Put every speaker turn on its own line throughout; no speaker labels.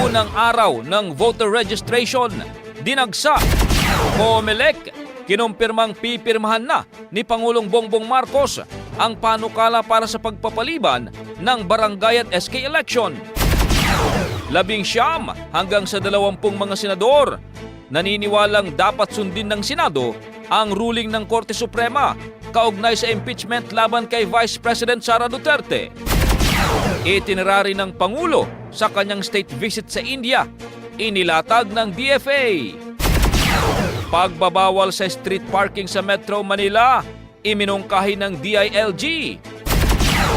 Unang araw ng voter registration, dinagsa. Comelec, kinumpirmang pipirmahan na ni Pangulong Bongbong Marcos ang panukala para sa pagpapaliban ng barangay at SK election. Labing siyam hanggang sa dalawampung mga senador naniniwalang dapat sundin ng Senado ang ruling ng Korte Suprema kaugnay sa impeachment laban kay Vice President Sara Duterte. Itinerary ng Pangulo sa kanyang state visit sa India, inilatag ng DFA. Pagbabawal sa street parking sa Metro Manila, iminungkahi ng DILG.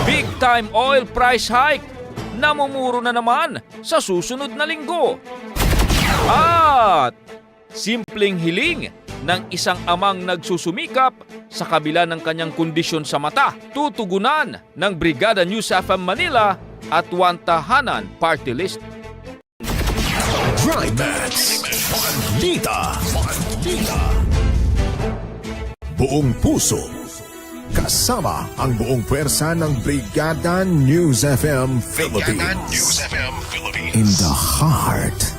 Big time oil price hike, namumuro na naman sa susunod na linggo. At simpleng hiling ng isang amang nagsusumikap sa kabila ng kanyang kondisyon sa mata, tutugunan ng Brigada News FM Manila at Wantahanan Party List.
Balita. Balita. Buong puso. Kasama ang buong pwersa ng Brigada News FM Philippines. In the heart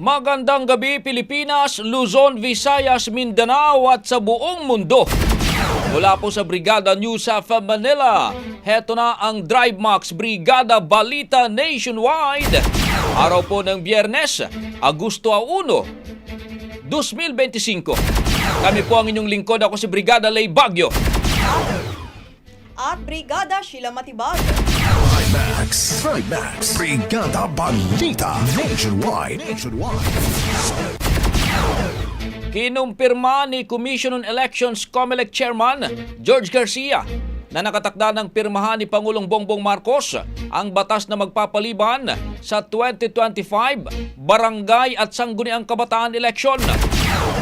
Magandang gabi Pilipinas, Luzon, Visayas, Mindanao at sa buong mundo. Mula po sa Brigada News FM Manila, heto na ang Drive Max Brigada Balita Nationwide. Araw po ng Biyernes, Agosto 1, 2025. Kami po ang inyong lingkod, ako si Brigada Lay Bagyo.
at Brigada Sheila Matibag.
Thrive Max. Thrive Max. Brigada Balita Nationwide. Nationwide.
Kinumpirma ni Commission on Elections COMELEC Chairman George Garcia na nakatakda ng pirmahan ni Pangulong Bongbong Marcos ang batas na magpapaliban sa 2025 barangay at sangguniang kabataan election.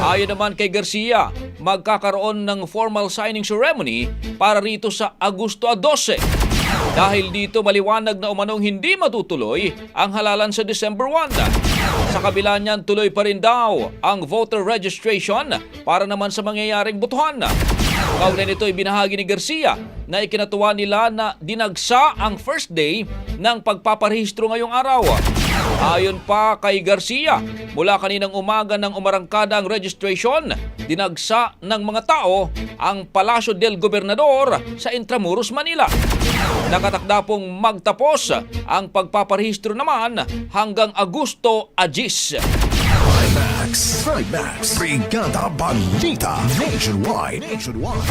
Ayon naman kay Garcia, magkakaroon ng formal signing ceremony para rito sa Agosto 12. Dahil dito maliwanag na umanong hindi matutuloy ang halalan sa December 1. Sa kabila niyan, tuloy pa rin daw ang voter registration para naman sa mangyayaring butuhan. Kaugnay nito ay binahagi ni Garcia na ikinatuwa nila na dinagsa ang first day ng pagpaparehistro ngayong araw. Ayon pa kay Garcia, mula kaninang umaga ng umarangkada ang registration, dinagsa ng mga tao ang Palasyo del Gobernador sa Intramuros, Manila. Nakatakda pong magtapos ang pagpaparehistro naman hanggang Agosto
10. Trimax, Brigada Balita, Nationwide. Nationwide.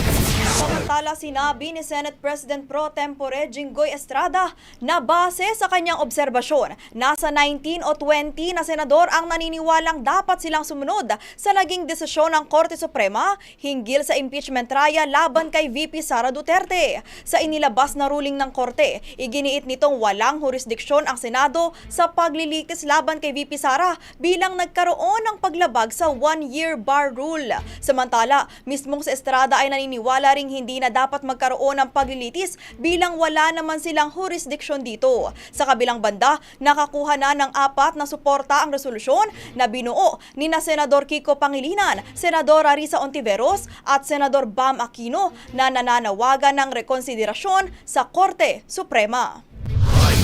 Samantala sinabi ni Senate President Pro Tempore Jinggoy Estrada na base sa kanyang obserbasyon, nasa 19 o 20 na senador ang naniniwalang dapat silang sumunod sa naging desisyon ng Korte Suprema hinggil sa impeachment trial laban kay VP Sara Duterte. Sa inilabas na ruling ng Korte, iginiit nitong walang jurisdiksyon ang Senado sa paglilitis laban kay VP Sara bilang nagkaroon ng paglabag sa one-year bar rule. Samantala, mismong sa Estrada ay naniniwala ring hindi na dapat magkaroon ng paglilitis bilang wala naman silang jurisdiksyon dito. Sa kabilang banda, nakakuha na ng apat na suporta ang resolusyon na binuo ni na Senador Kiko Pangilinan, Senador Arisa Ontiveros at Senador Bam Aquino na nananawagan ng rekonsiderasyon sa Korte Suprema.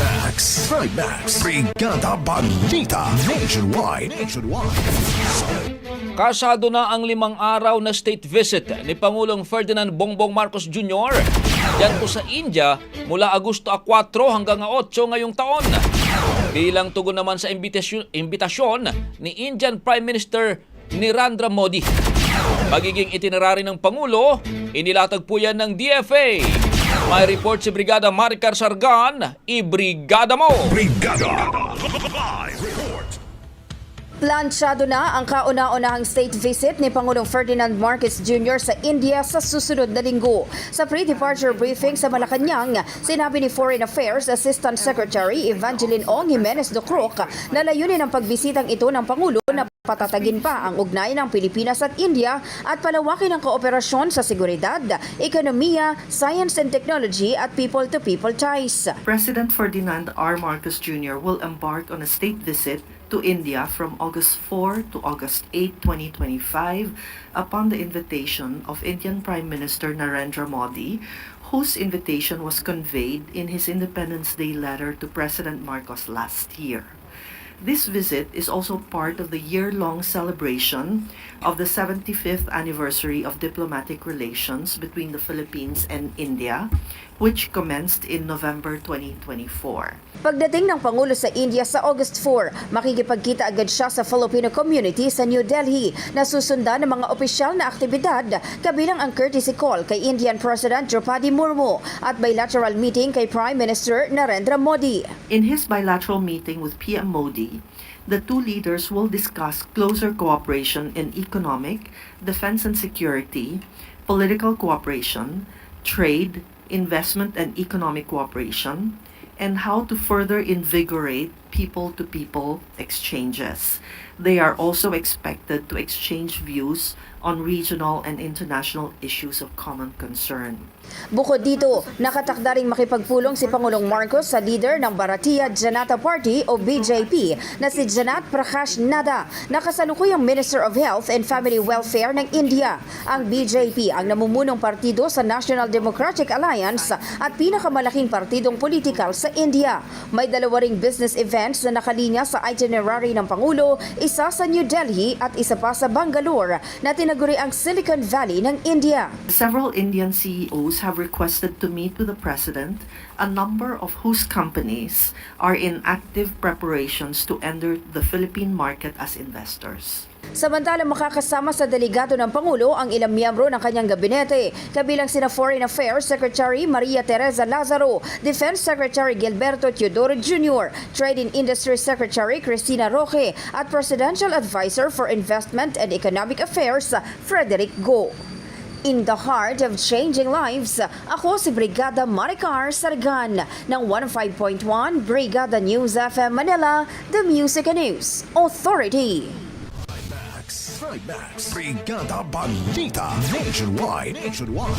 Max, Max, Brigada Balita Nationwide. Nationwide.
Kasado na ang limang araw na state visit ni Pangulong Ferdinand Bongbong Marcos Jr. Yan po sa India mula Agosto 4 hanggang 8 ngayong taon. Bilang tugon naman sa imbitasyon, imbitasyon ni Indian Prime Minister Narendra Modi. Magiging itinerary ng Pangulo, inilatag po yan ng DFA. May report si Brigada Maricar Sargan, i-brigada mo!
Brigada Live Report
Plansyado na ang kauna-unahang state visit ni Pangulong Ferdinand Marcos Jr. sa India sa susunod na linggo. Sa pre-departure briefing sa Malacanang, sinabi ni Foreign Affairs Assistant Secretary Evangeline Ong Jimenez de Croc na layunin ang pagbisitang ito ng Pangulo na patatagin pa ang ugnayan ng Pilipinas at India at palawakin ang kooperasyon sa seguridad, ekonomiya, science and technology at people-to-people ties.
President Ferdinand R. Marcos Jr. will embark on a state visit to India from August 4 to August 8, 2025, upon the invitation of Indian Prime Minister Narendra Modi, whose invitation was conveyed in his Independence Day letter to President Marcos last year. This visit is also part of the year-long celebration of the 75th anniversary of diplomatic relations between the Philippines and India, which commenced in November 2024.
Pagdating ng Pangulo sa India sa August 4, makikipagkita agad siya sa Filipino community sa New Delhi na susundan ng mga opisyal na aktibidad kabilang ang courtesy call kay Indian President Draupadi Murmu at bilateral meeting kay Prime Minister Narendra Modi.
In his bilateral meeting with PM Modi, the two leaders will discuss closer cooperation in economic, defense and security, political cooperation, trade, investment and economic cooperation, and how to further invigorate people to people exchanges. They are also expected to exchange views on regional and international issues of common concern.
Bukod dito, nakatakda ring makipagpulong si Pangulong Marcos sa leader ng Bharatiya Janata Party o BJP na si Janat Prakash Nada na kasalukuyang Minister of Health and Family Welfare ng India. Ang BJP ang namumunong partido sa National Democratic Alliance at pinakamalaking partidong politikal sa India. May dalawa ring business events na nakalinya sa itinerary ng Pangulo, isa sa New Delhi at isa pa sa Bangalore na tinaguri ang Silicon Valley ng India.
Several Indian CEOs have requested to meet with the president, a number of whose companies are in active preparations to enter the Philippine market as investors.
Samantalang makakasama sa delegado ng Pangulo ang ilang miyembro ng kanyang gabinete, kabilang sina Foreign Affairs Secretary Maria Teresa Lazaro, Defense Secretary Gilberto Teodoro Jr., Trade and Industry Secretary Cristina Roque, at Presidential Advisor for Investment and Economic Affairs Frederick Go. In the heart of changing lives, ako si Brigada Maricar Sargan ng 105.1 Brigada News FM Manila, the Music and News Authority.
Trimax. Brigada Balita. Nationwide. Nationwide.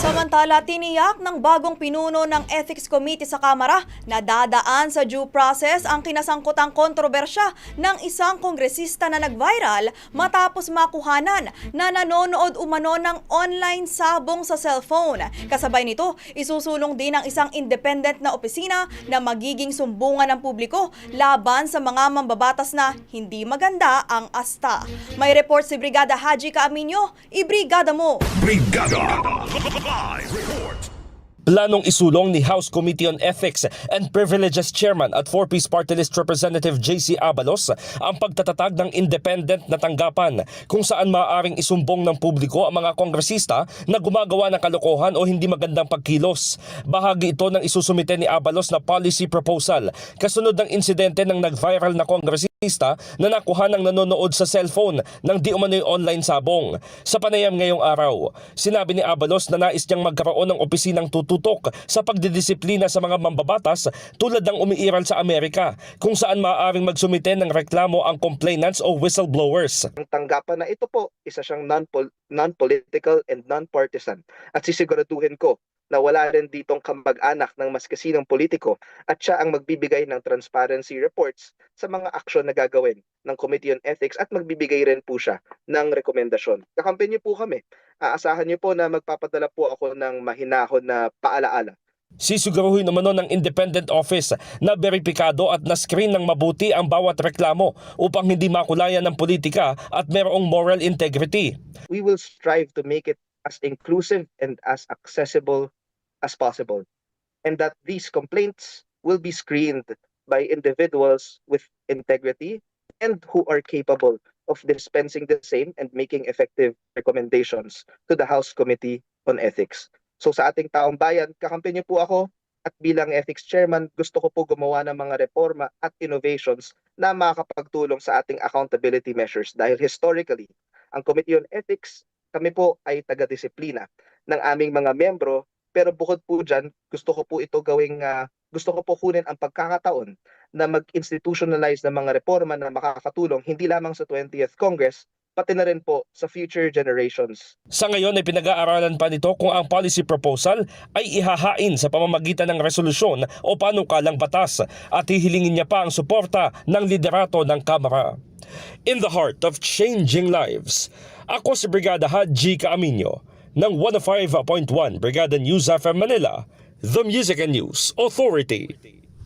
Samantala, tiniyak ng bagong pinuno ng Ethics Committee sa Kamara na dadaan sa due process ang kinasangkutang kontrobersya ng isang kongresista na nag-viral matapos makuhanan na nanonood umano ng online sabong sa cellphone. Kasabay nito, isusulong din ang isang independent na opisina na magiging sumbungan ng publiko laban sa mga mambabatas na hindi maganda ang asta. May report si Brigada Haji Kaaminyo, ibrigada mo!
Brigada. Report.
Planong isulong ni House Committee on Ethics and Privileges Chairman at 4-Piece Party List Representative JC Abalos ang pagtatatag ng independent na tanggapan kung saan maaaring isumbong ng publiko ang mga kongresista na gumagawa ng kalokohan o hindi magandang pagkilos. Bahagi ito ng isusumite ni Abalos na policy proposal kasunod ng insidente ng nag-viral na kongresista na nakuha ng nanonood sa cellphone ng di umano'y online sabong. Sa panayam ngayong araw, sinabi ni Abalos na nais niyang magkaroon ng opisinang tututok sa pagdidisiplina sa mga mambabatas tulad ng umiiral sa Amerika kung saan maaaring magsumite ng reklamo ang complainants o whistleblowers.
ang tanggapan na ito po, isa siyang non-pol- non-political and non-partisan. At sisiguraduhin ko na wala rin ditong kamag-anak ng mas kasinong politiko at siya ang magbibigay ng transparency reports sa mga aksyon na gagawin ng Committee on Ethics at magbibigay rin po siya ng rekomendasyon. Kakampi niyo po kami. Aasahan niyo po na magpapadala po ako ng mahinahon na paalaala
Sisiguruhin naman nun ng independent office na beripikado at na-screen ng mabuti ang bawat reklamo upang hindi makulayan ng politika at merong moral integrity.
we will strive to make it as inclusive and as accessible as possible. And that these complaints will be screened by individuals with integrity and who are capable of dispensing the same and making effective recommendations to the House Committee on Ethics. So sa ating taong bayan, kakampi niyo po ako at bilang ethics chairman, gusto ko po gumawa ng mga reforma at innovations na makakapagtulong sa ating accountability measures dahil historically, ang Committee on Ethics, kami po ay taga-disiplina ng aming mga membro pero bukod po dyan, gusto ko po ito gawing, ah, gusto ko po kunin ang pagkakataon na mag-institutionalize ng mga reforma na makakatulong hindi lamang sa 20th Congress, pati na rin po sa future generations.
Sa ngayon ay pinag-aaralan pa nito kung ang policy proposal ay ihahain sa pamamagitan ng resolusyon o panukalang batas at hihilingin niya pa ang suporta ng liderato ng Kamara. In the heart of changing lives, ako si Brigada Haji Kaaminyo ng 105.1 Brigada News FM Manila, The Music and News Authority.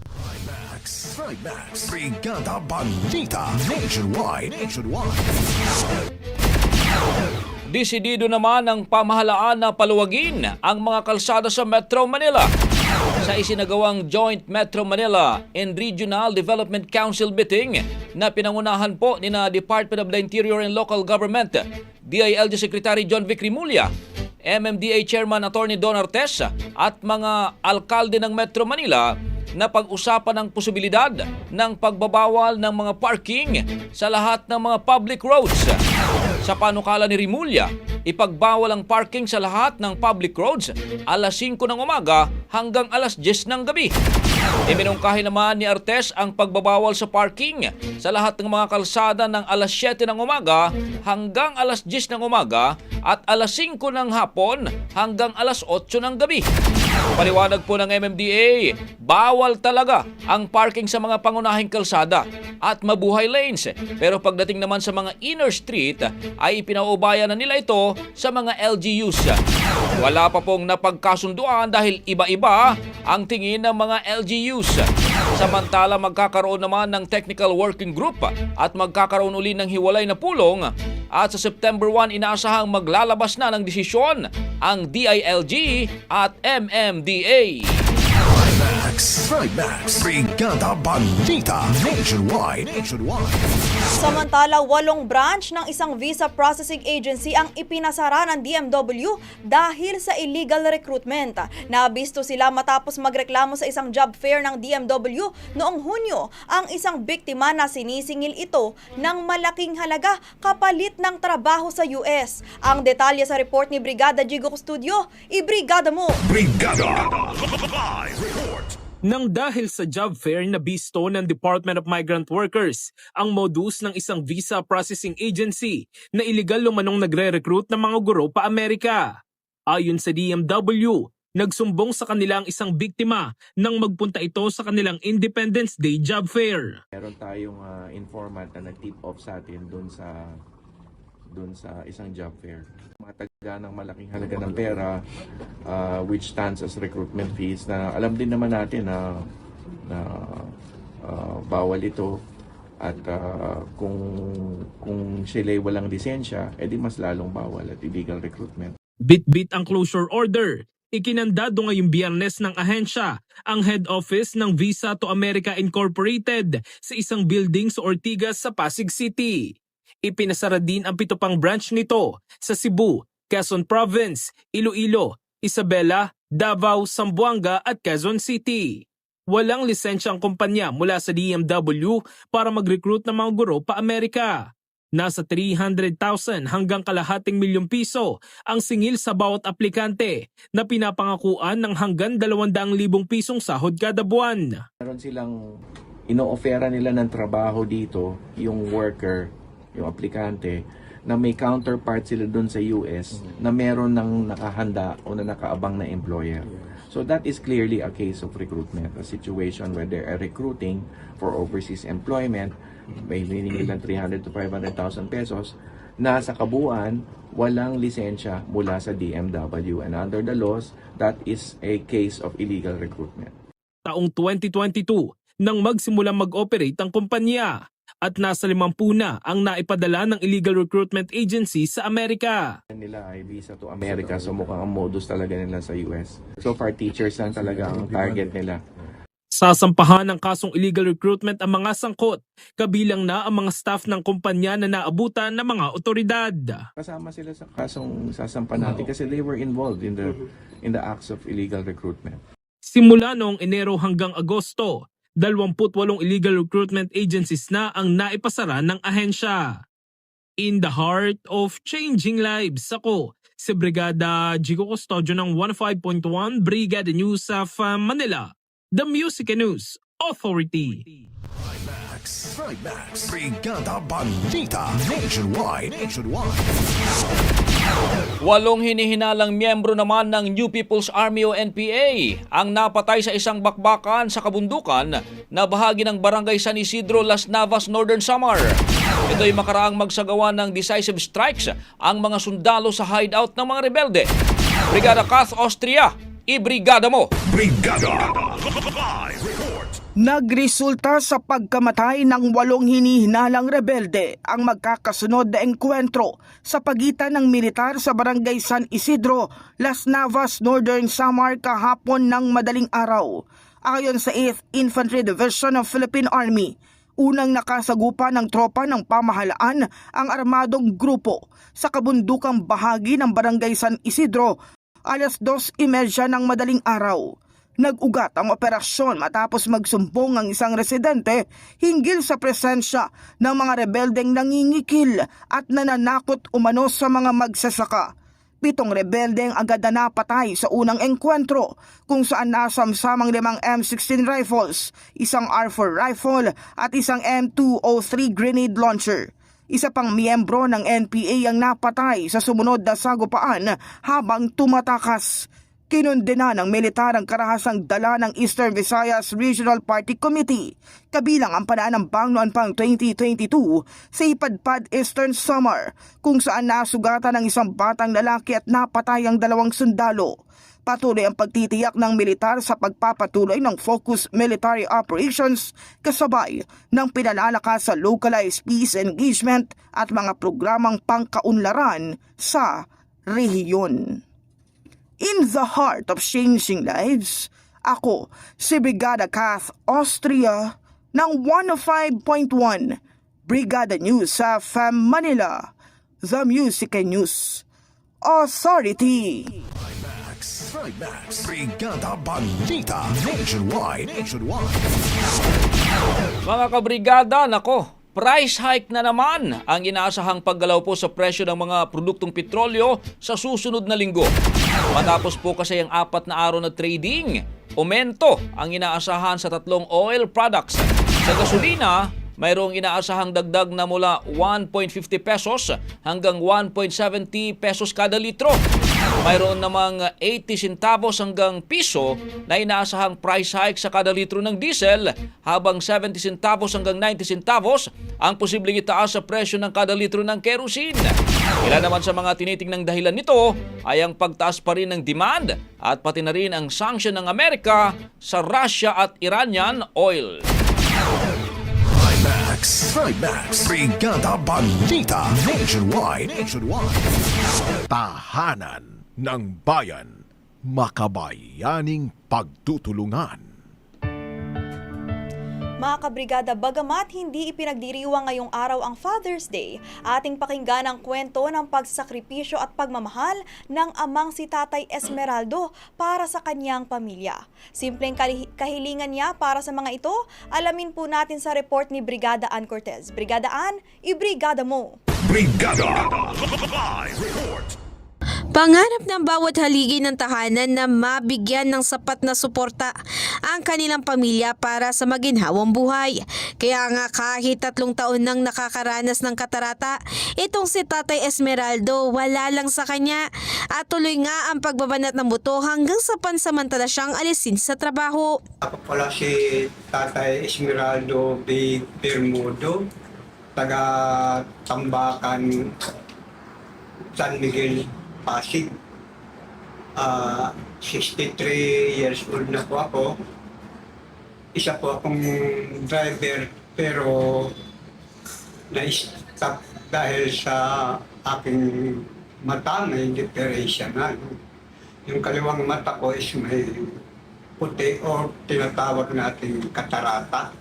Trimax. Trimax. Brigada Balita. Nationwide. Nationwide.
Desidido naman ng pamahalaan na paluwagin ang mga kalsada sa Metro Manila. Sa isinagawang Joint Metro Manila and Regional Development Council meeting na pinangunahan po ni na Department of the Interior and Local Government, DILG Secretary John Vic Rimulya, MMDA Chairman Attorney Don Artes at mga alkalde ng Metro Manila na pag-usapan ang posibilidad ng pagbabawal ng mga parking sa lahat ng mga public roads. Sa panukala ni Rimulya, ipagbawal ang parking sa lahat ng public roads alas 5 ng umaga hanggang alas 10 ng gabi. Iminungkahi naman ni Artes ang pagbabawal sa parking sa lahat ng mga kalsada ng alas 7 ng umaga hanggang alas 10 ng umaga at alas 5 ng hapon hanggang alas 8 ng gabi. Paliwanag po ng MMDA, bawal talaga ang parking sa mga pangunahing kalsada at mabuhay lanes. Pero pagdating naman sa mga inner street, ay pinauubaya na nila ito sa mga LGUs. Wala pa pong napagkasunduan dahil iba-iba ang tingin ng mga LGUs. Samantala magkakaroon naman ng technical working group at magkakaroon uli ng hiwalay na pulong at sa September 1 inaasahang maglalabas na ng desisyon ang DILG at MMDA.
Trimax. Trimax. Brigada Balita. Nationwide. Nationwide.
Samantala, walong branch ng isang visa processing agency ang ipinasara ng DMW dahil sa illegal recruitment. Nabisto sila matapos magreklamo sa isang job fair ng DMW noong Hunyo ang isang biktima na sinisingil ito ng malaking halaga kapalit ng trabaho sa US. Ang detalye sa report ni Brigada Jigo Studio, ibrigada mo!
Brigada. Live report.
Nang dahil sa job fair na bisto ng Department of Migrant Workers ang modus ng isang visa processing agency na iligal lumanong nagre-recruit ng mga guro pa Amerika. Ayon sa DMW, nagsumbong sa kanila ang isang biktima nang magpunta ito sa kanilang Independence Day job fair.
Meron tayong ah, informant na nag-tip off sa atin doon sa doon sa isang job fair. Mataga ng malaking halaga ng pera ah, which stands as recruitment fees na alam din naman natin na na ah, bawal ito at ah, kung kung sila walang lisensya, edi mas lalong bawal at illegal recruitment.
Bit-bit ang closure order. Ikinandado ngayong biyernes ng ahensya ang head office ng Visa to America Incorporated sa isang building sa Ortigas sa Pasig City. Ipinasara din ang pito pang branch nito sa Cebu, Quezon Province, Iloilo, Isabela, Davao, Zamboanga at Quezon City. Walang lisensyang kumpanya mula sa DMW para mag-recruit ng mga guro pa Amerika. Nasa 300,000 hanggang kalahating milyong piso ang singil sa bawat aplikante na pinapangakuan ng hanggang 200,000 pisong sahod kada buwan.
Meron silang ino-offera nila ng trabaho dito, yung worker, yung aplikante, na may counterpart sila doon sa US na meron ng nakahanda o na nakaabang na employer. So that is clearly a case of recruitment, a situation where they are recruiting for overseas employment, may meaning nilang 300 to 500,000 pesos, na sa kabuuan, walang lisensya mula sa DMW. And under the laws, that is a case of illegal recruitment.
Taong 2022 nang magsimula mag-operate ang kumpanya at nasa 50 na ang naipadala ng illegal recruitment agency sa Amerika.
nila ay visa to America so mukhang ang modus talaga nila sa US. So far teachers lang talaga ang target nila.
Sasampahan ng kasong illegal recruitment ang mga sangkot, kabilang na ang mga staff ng kumpanya na naabutan ng mga otoridad.
Kasama sila sa kasong sasampa natin kasi they were involved in the in the acts of illegal recruitment.
Simula noong Enero hanggang Agosto, 28 illegal recruitment agencies na ang naipasara ng ahensya. In the heart of changing lives, ako si Brigada Jigo Custodio ng 15.1 Brigada News of Manila, the Music News Authority.
Max. Max. Brigada Balita Nationwide. Nationwide.
Walong hinihinalang miyembro naman ng New People's Army o NPA ang napatay sa isang bakbakan sa kabundukan na bahagi ng Barangay San Isidro, Las Navas, Northern Samar. Ito'y makaraang magsagawa ng decisive strikes ang mga sundalo sa hideout ng mga rebelde. Brigada Kath Austria, ibrigada mo!
Brigada. Live.
Nagresulta sa pagkamatay ng walong hinihinalang rebelde ang magkakasunod na engkwentro sa pagitan ng militar sa barangay San Isidro, Las Navas, Northern Samar kahapon ng madaling araw. Ayon sa 8th Infantry Division of Philippine Army, unang nakasagupa ng tropa ng pamahalaan ang armadong grupo sa kabundukang bahagi ng barangay San Isidro alas 2.30 ng madaling araw. Nag-ugat ang operasyon matapos magsumbong ang isang residente hinggil sa presensya ng mga rebeldeng nangingikil at nananakot umano sa mga magsasaka. Pitong rebeldeng agad na napatay sa unang engkwentro kung saan nasamsamang limang M16 rifles, isang R4 rifle at isang M203 grenade launcher. Isa pang miyembro ng NPA ang napatay sa sumunod na sagupaan habang tumatakas. Kinundena ng militar ang karahasang dala ng Eastern Visayas Regional Party Committee, kabilang ang panaan ng Bangnoan pang 2022 sa Ipadpad Eastern Summer, kung saan nasugatan ng isang batang lalaki at napatay ang dalawang sundalo. Patuloy ang pagtitiyak ng militar sa pagpapatuloy ng focus military operations kasabay ng pinalalakas sa localized peace engagement at mga programang pangkaunlaran sa rehiyon. In the heart of changing lives, ako si Brigada Kath Austria ng 105.1 Brigada News sa FM Manila, The Music and News Authority.
Max. Max. Brigada Balita Nationwide. Nationwide.
Mga kabrigada, nako, price hike na naman ang inaasahang paggalaw po sa presyo ng mga produktong petrolyo sa susunod na linggo. Matapos po kasi ang apat na araw na trading, Aumento ang inaasahan sa tatlong oil products. Sa gasolina, mayroong inaasahang dagdag na mula 1.50 pesos hanggang 1.70 pesos kada litro. Mayroon namang 80 centavos hanggang piso na inaasahang price hike sa kada litro ng diesel habang 70 centavos hanggang 90 centavos ang posibleng itaas sa presyo ng kada litro ng kerosene. Ilan naman sa mga tinitingnang dahilan nito ay ang pagtaas pa rin ng demand at pati na rin ang sanction ng Amerika sa Russia at Iranian oil.
Trimax. Trimax. Brigada Balita. Nationwide. Nationwide. Tahanan ng bayan. Makabayaning pagtutulungan.
Mga kabrigada, bagamat hindi ipinagdiriwang ngayong araw ang Father's Day, ating pakinggan ang kwento ng pagsasakripisyo at pagmamahal ng amang si Tatay Esmeraldo para sa kanyang pamilya. Simpleng kahilingan niya para sa mga ito, alamin po natin sa report ni Brigada Ann Cortez. Brigada Ann, ibrigada mo!
Brigada. Live report.
Pangarap ng bawat haligi ng tahanan na mabigyan ng sapat na suporta ang kanilang pamilya para sa maginhawang buhay. Kaya nga kahit tatlong taon nang nakakaranas ng katarata, itong si Tatay Esmeraldo wala lang sa kanya at tuloy nga ang pagbabanat ng buto hanggang sa pansamantala siyang alisin sa trabaho.
Ako pala si Tatay Esmeraldo B. Bermudo, taga Tambakan, San Miguel, Pasig. Ah, 63 years old na po ako. Isa po akong driver pero na-stop dahil sa aking mata may depression na. Yung kaliwang mata ko is may puti o tinatawag nating katarata.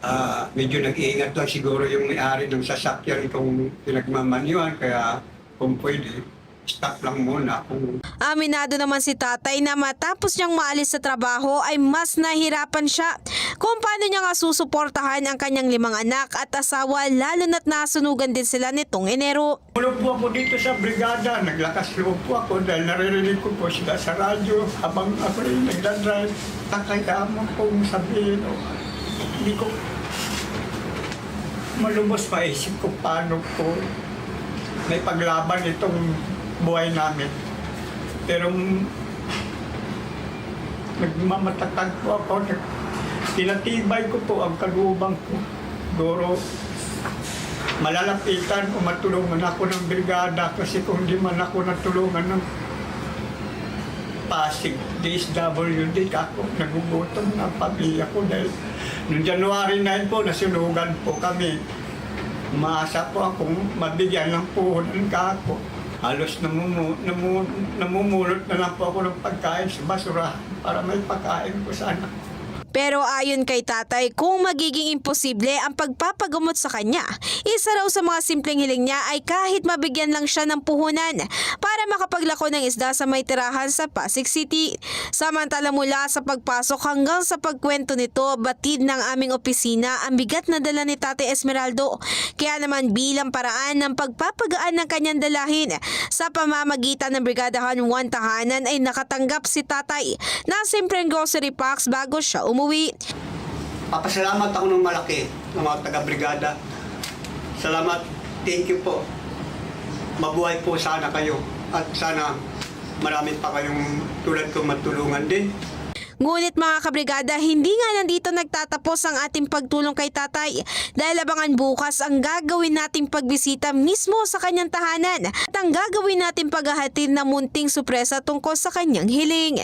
Ah, medyo nag-iingat lang siguro yung may-ari ng sasakyan kung pinagmamanyuan kaya kung pwede, stop lang muna kung
Aminado naman si tatay na matapos niyang maalis sa trabaho ay mas nahirapan siya kung paano niya nga susuportahan ang kanyang limang anak at asawa lalo na't nasunugan din sila nitong Enero.
Tulog po ako dito sa brigada, naglakas loob po ako dahil naririnig ko po sila sa radyo habang ako rin nagdadrive. Nakayamang pong sabihin, o, hindi ko malubos maisip ko paano po may paglaban itong buhay namin. Pero mm, nagmamatatag po ako, tinatibay ko po ang kalubang ko. Siguro malalapitan o matulungan ako ng brigada kasi kung di man ako natulungan ng Pasig DSWD ako nagugutom na pamilya ko dahil noong January 9 po nasunugan po kami maasa po akong mabigyan ng puhunan ka ako halos namumu, namu, namumulot na lang po ako ng pagkain sa basura para may pagkain ko. sana
Pero ayon kay tatay, kung magiging imposible ang pagpapagamot sa kanya, isa raw sa mga simpleng hiling niya ay kahit mabigyan lang siya ng puhunan para makapaglako ng isda sa may tirahan sa Pasig City. Samantala mula sa pagpasok hanggang sa pagkwento nito, batid ng aming opisina ang bigat na dala ni Tate Esmeraldo. Kaya naman bilang paraan ng pagpapagaan ng kanyang dalahin sa pamamagitan ng Brigadahan 1 Tahanan ay nakatanggap si tatay na simpleng grocery packs bago siya umuwi.
Papasalamat ako ng malaki ng mga taga-brigada. Salamat. Thank you po. Mabuhay po sana kayo. At sana marami pa kayong tulad ko matulungan din.
Ngunit mga kabrigada, hindi nga nandito nagtatapos ang ating pagtulong kay tatay dahil abangan bukas ang gagawin nating pagbisita mismo sa kanyang tahanan at ang gagawin nating paghahatid na munting supresa tungkol sa kanyang hiling.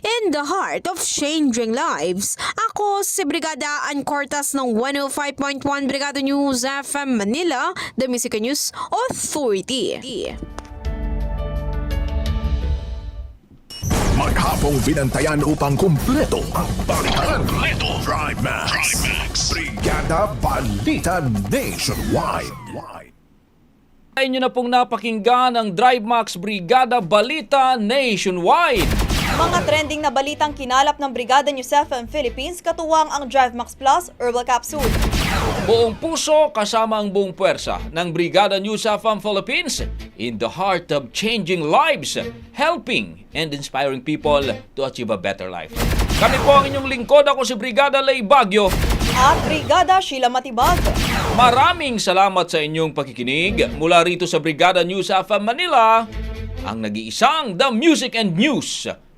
In the heart of changing lives, ako si Brigada Ann Cortas ng 105.1 Brigada News FM Manila, The Music News Authority.
Maghapong binantayan upang kumpleto ang balitan. Kumpleto. Drive Max. Brigada Balita Nationwide.
Inyo na pong napakinggan ang Drive Max Brigada Balita Nationwide.
Mga trending na balitang kinalap ng Brigada News FM Philippines katuwang ang Drive Max Plus Herbal Capsule.
Buong puso kasama ang buong puwersa ng Brigada News FM Philippines in the heart of changing lives, helping and inspiring people to achieve a better life. Kami po ang inyong lingkod. Ako si Brigada Lay Bagyo.
At Brigada Sheila Matibag.
Maraming salamat sa inyong pakikinig mula rito sa Brigada News FM Manila, ang nag-iisang The Music and News